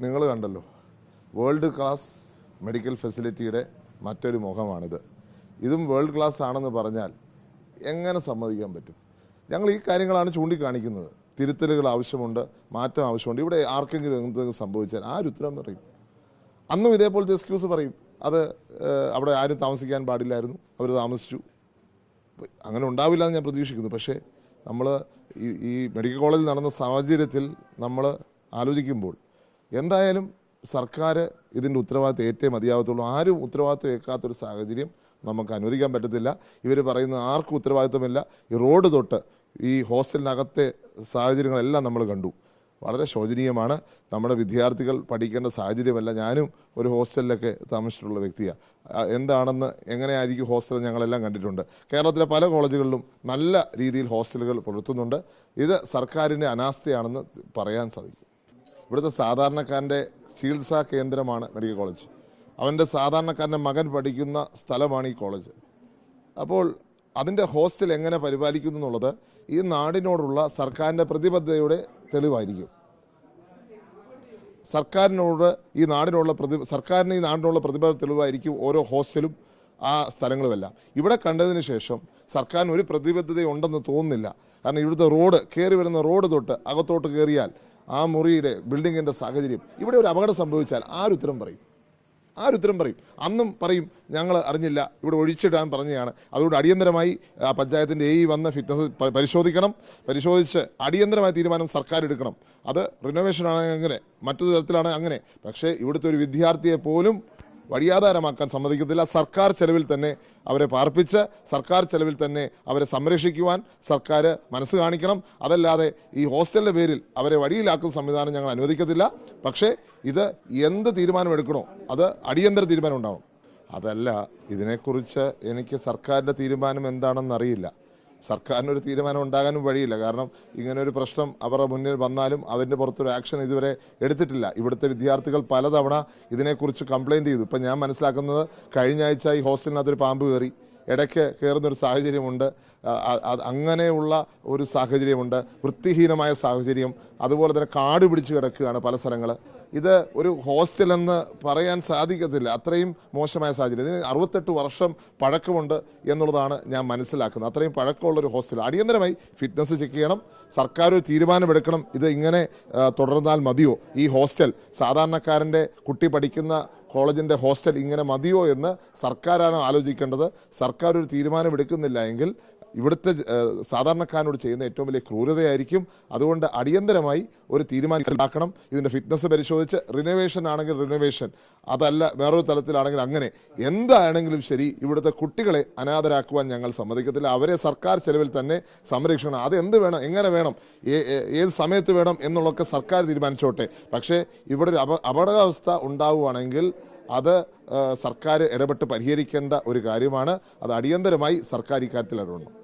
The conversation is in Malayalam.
നിങ്ങൾ കണ്ടല്ലോ. വേൾഡ് ക്ലാസ് മെഡിക്കൽ ഫെസിലിറ്റിയുടെ മറ്റൊരു മുഖമാണിത്. ഇതും വേൾഡ് ക്ലാസ് ആണെന്ന് പറഞ്ഞാൽ എങ്ങനെ സമ്മതിക്കാൻ പറ്റും? ഞങ്ങൾ ഈ കാര്യങ്ങളാണ് ചൂണ്ടിക്കാണിക്കുന്നത്. തിരുത്തലുകൾ ആവശ്യമുണ്ട് മാറ്റം ആവശ്യമുണ്ട്. ഇവിടെ ആർക്കെങ്കിലും എന്തെങ്കിലും സംഭവിച്ചാൽ ആരുത്തരം പറയും? അന്നും ഇതേപോലത്തെ എക്സ്ക്യൂസ് പറയും. അത് അവിടെ ആരും താമസിക്കാൻ പാടില്ലായിരുന്നു. അവർ താമസിച്ചു. അങ്ങനെ ഉണ്ടാവില്ല എന്ന് ഞാൻ പ്രതീക്ഷിക്കുന്നു. പക്ഷേ നമ്മൾ ഈ മെഡിക്കൽ കോളേജിൽ നടന്ന സാഹചര്യത്തിൽ നമ്മൾ ആലോചിക്കുമ്പോൾ എന്തായാലും സർക്കാർ ഇതിന്റെ ഉത്തരവാദിത്വം ഏറ്റേ മതിയാവത്തുള്ളൂ. ആരും ഉത്തരവാദിത്വം ഏൽക്കാത്തൊരു സാഹചര്യം നമുക്ക് അനുവദിക്കാൻ പറ്റത്തില്ല. ഇവർ പറയുന്ന ആർക്കും ഉത്തരവാദിത്വമില്ല. ഈ റോഡ് തൊട്ട് ഈ ഹോസ്റ്റലിനകത്തെ സാഹചര്യങ്ങളെല്ലാം നമ്മൾ കണ്ടു. വളരെ ശോചനീയമാണ്. നമ്മുടെ വിദ്യാർത്ഥികൾ പഠിക്കേണ്ട സാഹചര്യമല്ല. ഞാനും ഒരു ഹോസ്റ്റലിലൊക്കെ താമസിച്ചിട്ടുള്ള വ്യക്തിയാണ്. എന്താണെന്ന് എങ്ങനെയായിരിക്കും ഹോസ്റ്റൽ ഞങ്ങളെല്ലാം കണ്ടിട്ടുണ്ട്. കേരളത്തിലെ പല കോളേജുകളിലും നല്ല രീതിയിൽ ഹോസ്റ്റലുകൾ പുലർത്തുന്നുണ്ട്. ഇത് സർക്കാരിന്റെ അനാസ്ഥയാണെന്ന് പറയാൻ സാധിക്കും. ഇവിടുത്തെ സാധാരണക്കാരന്റെ ചികിത്സാ കേന്ദ്രമാണ് മെഡിക്കൽ കോളേജ്. അവന്റെ സാധാരണക്കാരന്റെ മകൻ പഠിക്കുന്ന സ്ഥലമാണ് ഈ കോളേജ്. അപ്പോൾ അതിന്റെ ഹോസ്റ്റൽ എങ്ങനെ പരിപാലിക്കുന്നു എന്നുള്ളത് ഈ നാടിനോടുള്ള സർക്കാരിന്റെ പ്രതിബദ്ധതയുടെ തെളിവായിരിക്കും. സർക്കാരിനോട് ഈ നാടിനുള്ള പ്രതി സർക്കാരിന് ഈ നാടിനുള്ള പ്രതിബദ്ധ തെളിവായിരിക്കും ഓരോ ഹോസ്റ്റലും ആ സ്ഥലങ്ങളുമെല്ലാം. ഇവിടെ കണ്ടതിന് ശേഷം സർക്കാരിന് ഒരു പ്രതിബദ്ധത ഉണ്ടെന്ന് തോന്നുന്നില്ല. കാരണം ഇവിടുത്തെ റോഡ് കയറി വരുന്ന റോഡ് തൊട്ട് അകത്തോട്ട് കയറിയാൽ ആ മുറിയുടെ ബിൽഡിങ്ങിന്റെ സാഹചര്യം. ഇവിടെ ഒരു അപകടം സംഭവിച്ചാൽ ആരുത്തരം പറയും? ആരുത്തരം പറയും? അന്നും പറയും ഞങ്ങൾ അറിഞ്ഞില്ല ഇവിടെ ഒഴിച്ചിടാൻ പറഞ്ഞതാണ്. അതുകൊണ്ട് അടിയന്തരമായി പഞ്ചായത്തിന്റെ എ വന്ന് ഫിറ്റ്നസ് പരിശോധിക്കണം. പരിശോധിച്ച് അടിയന്തരമായ തീരുമാനം സർക്കാർ എടുക്കണം. അത് റിനോവേഷൻ ആണെങ്കിൽ അങ്ങനെ മറ്റൊരു തരത്തിലാണെങ്കിൽ അങ്ങനെ. പക്ഷേ ഇവിടുത്തെ ഒരു വിദ്യാർത്ഥിയെ പോലും വഴിയാധാരമാക്കാൻ സമ്മതിക്കത്തില്ല. സർക്കാർ ചെലവിൽ തന്നെ അവരെ പാർപ്പിച്ച് സർക്കാർ ചെലവിൽ തന്നെ അവരെ സംരക്ഷിക്കുവാൻ സർക്കാർ മനസ്സ് കാണിക്കണം. അതല്ലാതെ ഈ ഹോസ്റ്റലിന്റെ പേരിൽ അവരെ വഴിയിലാക്കുന്ന സംവിധാനം ഞങ്ങൾ അനുവദിക്കത്തില്ല. പക്ഷേ ഇത് എന്ത് തീരുമാനമെടുക്കണോ അത് അടിയന്തര തീരുമാനം ഉണ്ടാവണം. അതല്ല ഇതിനെക്കുറിച്ച് എനിക്ക് സർക്കാരിന്റെ തീരുമാനം എന്താണെന്ന് അറിയില്ല സർക്കാരിനൊരു തീരുമാനം ഉണ്ടാകാനും വഴിയില്ല. കാരണം ഇങ്ങനെ ഒരു പ്രശ്നം അവരുടെ മുന്നിൽ വന്നാലും അതിന്റെ പുറത്തൊരു ആക്ഷൻ ഇതുവരെ എടുത്തിട്ടില്ല. ഇവിടുത്തെ വിദ്യാർത്ഥികൾ പലതവണ ഇതിനെക്കുറിച്ച് കംപ്ലയിന്റ് ചെയ്തു. ഇപ്പം ഞാൻ മനസ്സിലാക്കുന്നത് കഴിഞ്ഞ ആഴ്ച ഈ ഹോസ്റ്റലിനകത്തൊരു പാമ്പ് കയറി. ഇടയ്ക്ക് കയറുന്നൊരു സാഹചര്യമുണ്ട്. അങ്ങനെയുള്ള ഒരു സാഹചര്യമുണ്ട്. വൃത്തിഹീനമായ സാഹചര്യം. അതുപോലെ തന്നെ കാട് പിടിച്ച് കിടക്കുകയാണ് പല സ്ഥലങ്ങൾ ഇത് ഒരു ഹോസ്റ്റൽ എന്ന് പറയാൻ സാധിക്കത്തില്ല. അത്രയും മോശമായ സാഹചര്യം. ഇതിന് അറുപത്തെട്ട് വർഷം പഴക്കമുണ്ട് എന്നുള്ളതാണ് ഞാൻ മനസ്സിലാക്കുന്നത്. അത്രയും പഴക്കമുള്ളൊരു ഹോസ്റ്റൽ. അടിയന്തരമായി ഫിറ്റ്നസ് ചെക്ക് ചെയ്യണം. സർക്കാർ ഒരു തീരുമാനമെടുക്കണം. ഇത് ഇങ്ങനെ തുടർന്നാൽ മതിയോ? ഈ ഹോസ്റ്റൽ സാധാരണക്കാരന്റെ കുട്ടി പഠിക്കുന്ന കോളേജിന്റെ ഹോസ്റ്റൽ ഇങ്ങനെ മതിയോ എന്ന് സർക്കാരാണ് ആലോചിക്കേണ്ടത്. സർക്കാർ ഒരു തീരുമാനമെടുക്കുന്നില്ല എങ്കിൽ ഇവിടുത്തെ സാധാരണക്കാരനോട് ചെയ്യുന്ന ഏറ്റവും വലിയ ക്രൂരതയായിരിക്കും. അതുകൊണ്ട് അടിയന്തരമായി ഒരു തീരുമാനം ഉണ്ടാക്കണം. ഇതിന്റെ ഫിറ്റ്നസ് പരിശോധിച്ച് റിനോവേഷൻ ആണെങ്കിൽ റിനോവേഷൻ അതല്ല വേറൊരു തലത്തിലാണെങ്കിൽ അങ്ങനെ. എന്താണെങ്കിലും ശരി ഇവിടുത്തെ കുട്ടികളെ അനാഥരാക്കുവാൻ ഞങ്ങൾ സമ്മതിക്കത്തില്ല. അവരെ സർക്കാർ ചെലവിൽ തന്നെ സംരക്ഷിക്കണം. അത് എന്ത് വേണം എങ്ങനെ വേണം ഏത് സമയത്ത് വേണം എന്നുള്ളതൊക്കെ സർക്കാർ തീരുമാനിച്ചോട്ടെ. പക്ഷേ ഇവിടെ ഒരു അപ അപകടാവസ്ഥ ഉണ്ടാവുകയാണെങ്കിൽ അത് സർക്കാർ ഇടപെട്ട് പരിഹരിക്കേണ്ട ഒരു കാര്യമാണ്. അത് അടിയന്തരമായി സർക്കാർ ഇക്കാര്യത്തിൽ ഇടപെടണം.